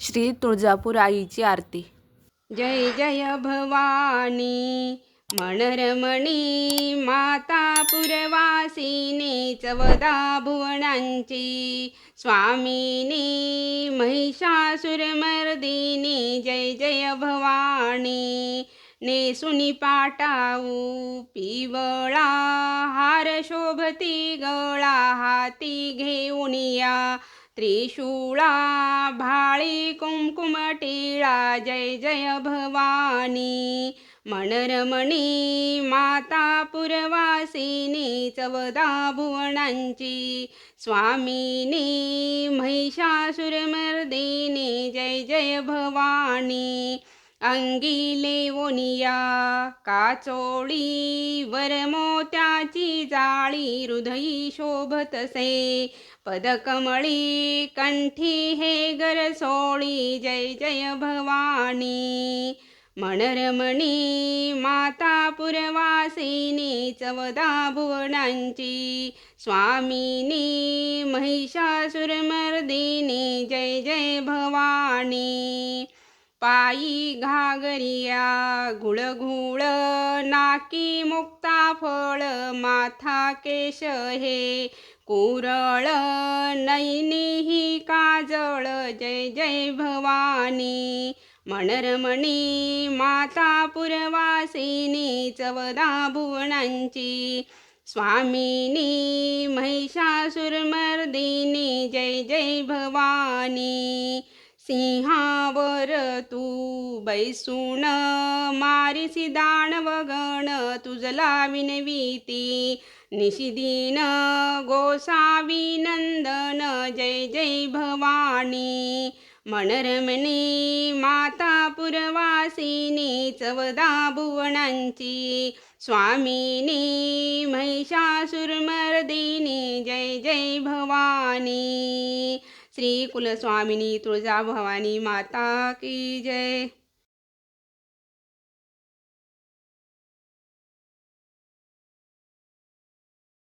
श्री तुळजापूर आईची आरती. जय जय भवानी मनरमणी माता पुरवासिनी चवदा भुवनांची स्वामिनी महिषासुरमर्दिनी जय जय भवानी नेसुनी पाटाऊ पिवळा हार शोभती गळा हाती घेऊन या त्रिशूळा भाळी कुंकुमटीळा जय जय भवानी। मनरमणी माता पुरवासिनी चवदा भुवनांची। स्वामिनी महिषासुरमर्दिनी जय जय भवानी। अंगी ओनिया काचोळी वरमोत्याची जाळी हृदयी शोभतसे पदकमळी कंठी हे गरसोळी जय जय भवानी मनरमणी माता पुरवासिनी चवदा भुवनांची स्वामिनी महिषासुरमर्दिनी जय जय भवानी. पायी घागरिया घुळघुळ नाकी मुक्ता फळ माथा केश हे. कुरळ नैनी ही काजळ जय जय भवानी. मनरमणी माता पुरवासिनी चवदा भुवनांची. स्वामिनी महिषासुरमर्दिनी जय जय भवानी. सिंहावर तू बैसून मारिसी दानवगण तुझला विनवीती. निशिदीन गोसावी नंदन जय जय भवानी. मनरमणी माता पुरवासिनी चवदा भुवनांची. स्वामिनी महिषासुरमर्दिनी जय जय भवानी. श्री कुलस्वामिनी तुळजा भवानी माता की जय।